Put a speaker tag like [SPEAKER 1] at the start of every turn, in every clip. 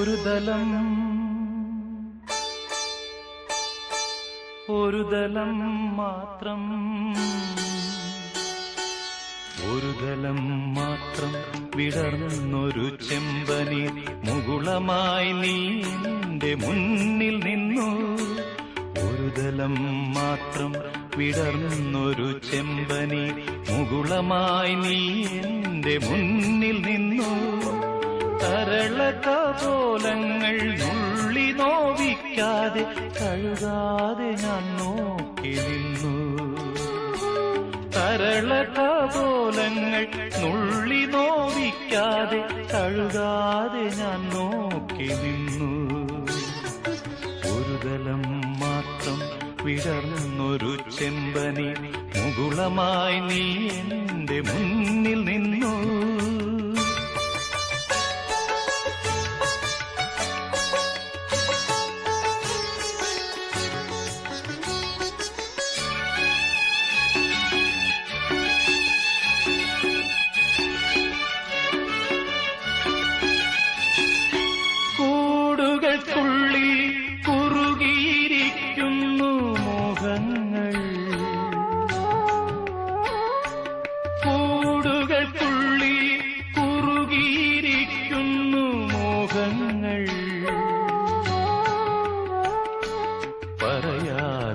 [SPEAKER 1] ഒരു ദലം. ഒരു ദലം മാത്രം. ഒരു ദലം മാത്രം വിടർന്നൊരു ചെമ്പനി മുകുളമായി നീ മുന്നിൽ നിന്നു. ഒരു ദലം മാത്രം വിടർന്നൊരു ചെമ്പനി മുകുളമായി നീ എന്റെ മുന്നിൽ നിന്നു. തരള ഉള്ളി നോവിക്കാതെ കഴുകാതെ ഞാൻ നോക്കി നിന്നു. തരളക്കോലങ്ങൾ ഉള്ളി നോവിക്കാതെ കഴുകാതെ ഞാൻ നോക്കി നിന്നു. ഒരു തലം മാത്രം വിടർന്നൊരു ചെമ്പനി മുകുളമായി നീ എന്റെ മുന്നിൽ നിന്നു.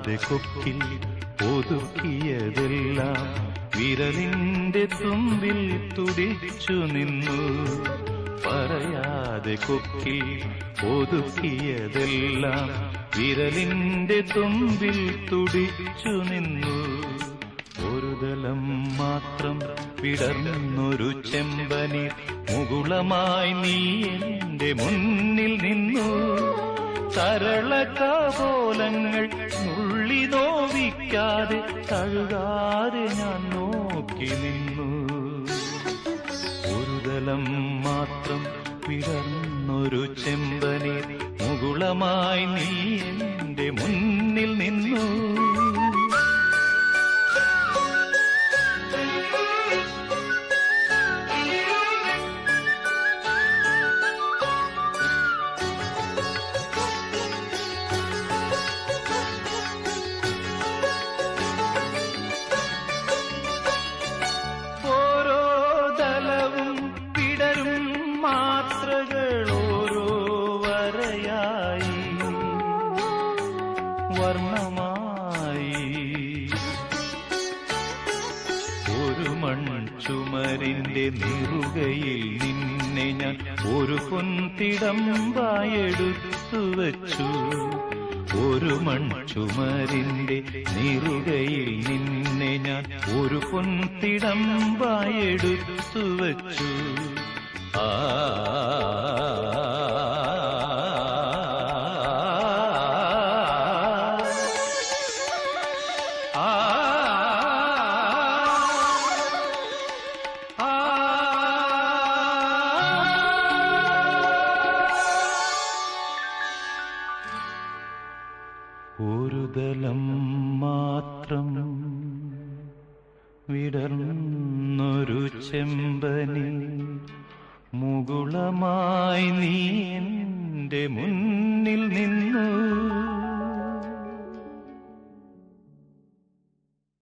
[SPEAKER 1] പറയാതെ കൊക്കിൽ ഒതുക്കിയതെല്ലാം വിരലിന്റെ തുമ്പിൽ തുടിച്ചു നിന്നു. പറയാതെ കൊക്കിൽ ഒതുക്കിയതെല്ലാം വിരലിന്റെ തുമ്പിൽ തുടിച്ചു നിന്നു. ഒരു ദലം മാത്രം വിടർന്നൊരു ചെമ്പനി മുകുളമായി നീ എന്റെ മുന്നിൽ നിന്നു. സരള കപോലങ്ങൾ നുള്ളി നോവിക്കാതെ തഴുകാതെ ഞാൻ നോക്കി നിന്നു. ഒരു ദലം മാത്രം വിടർന്നൊരു ചെമ്പനി മുകുളമായി നീ എന്റെ മുന്നിൽ നിന്നു. വരയായി വർണമായി. ഒരു മൺചുമരിന്റെ നിറുകയിൽ നിന്നെ ഞാൻ ഒരു പൊൻതിടമ്പായെടുത്തു വച്ചു. ഒരു മൺചുമരിന്റെ നിറുകയിൽ നിന്നെ ഞാൻ ഒരു പൊൻതിടമ്പായെടുത്തു വച്ചു. ആ ഒരു ദലം മാത്രം വിടർന്നൊരു ചെമ്പനി മുകുളമായി നീ എന്റെ മുന്നിൽ നിന്നു